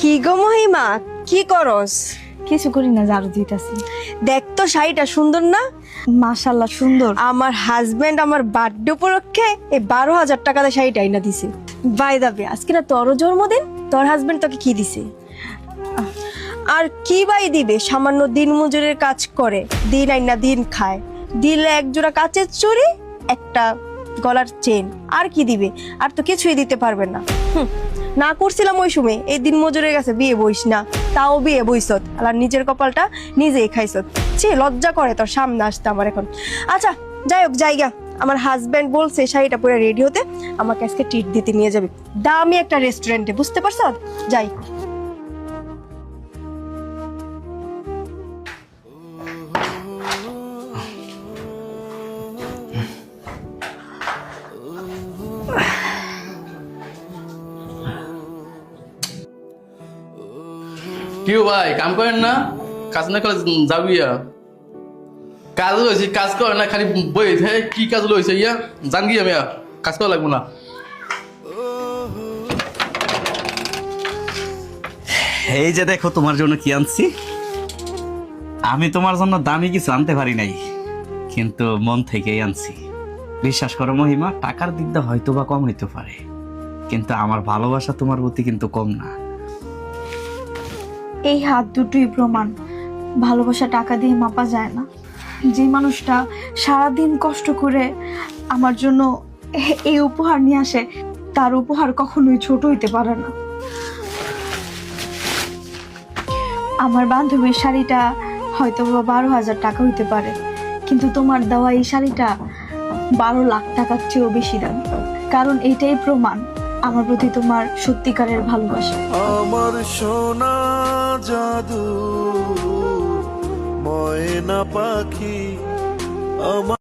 কি গো মহিমা? কি করস? কিছু করি না ঝাড়ু দিতেছি। দেখ তো শাড়িটা সুন্দর না? মাশাল্লাহ সুন্দর। আমার হাজবেন্ড আমার বার্থডে উপলক্ষে এই বারো হাজার টাকা টাকাতে শাড়িটা আইনা দিছে। বাই দাবে আজকে না তোরও জন্মদিন তোর হাজবেন্ড তোকে কি দিছে? আর কি বাই দিবে? সামান্য দিন মজুরের কাজ করে দিন আইনা দিন খায়। দিলে এক জোড়া কাচের চুড়ি একটা গলার চেন। আর কি দিবে? আর তো কিছুই দিতে পারবে না। না করছিলাম ওই সময়। এই দিন মজুরের কাছে বিয়ে বইস না। তাও বিয়ে বইছত আর নিজের কপালটা নিজেই খাইছত ছি, লজ্জা করে তোর সামনে আসতে আমার এখন। আচ্ছা যাই হোক, জায়গা। আমার হাজব্যান্ড বলছে, শাড়িটা পরে রেডি হতে। আমাকে আজকে ট্রিট দিতে নিয়ে যাবে। দামি একটা রেস্টুরেন্টে বুঝতে পারছ? যাই। কিও ভাই, কাম করেন না? কাজ না করলে যাবি কাজ লইছি কাজ করে, না খালি বই থাকে কি কাজ লইছে ইয়া? জান আমি কাজ করা লাগবো না। এই যে দেখো তোমার জন্য কি আনছি। আমি তোমার জন্য দামি কিছু আনতে পারি নাই, কিন্তু মন থেকেই আনছি। বিশ্বাস করো মহিমা, টাকার দিকটা হয়তো বা কম হইতে পারে, কিন্তু আমার ভালোবাসা তোমার প্রতি কিন্তু কম না। এই হাত দুটোই প্রমাণ। ভালোবাসা টাকা দিয়ে মাপা যায় না। যে মানুষটা সারাদিন কষ্ট করে আমার জন্য এই উপহার নিয়ে আসে, তার উপহার কখনোই ছোট হইতে পারে না। আমার বান্ধবীর শাড়িটা হয়তো বারো হাজার টাকা হইতে পারে, কিন্তু তোমার দেওয়া এই শাড়িটা বারো লাখ টাকার চেয়েও বেশি দাম। কারণ এটাই প্রমাণ আমার প্রতি তোমার সত্যিকারের ভালোবাসা। আমার সোনা জাদু ময়না পাখি আমার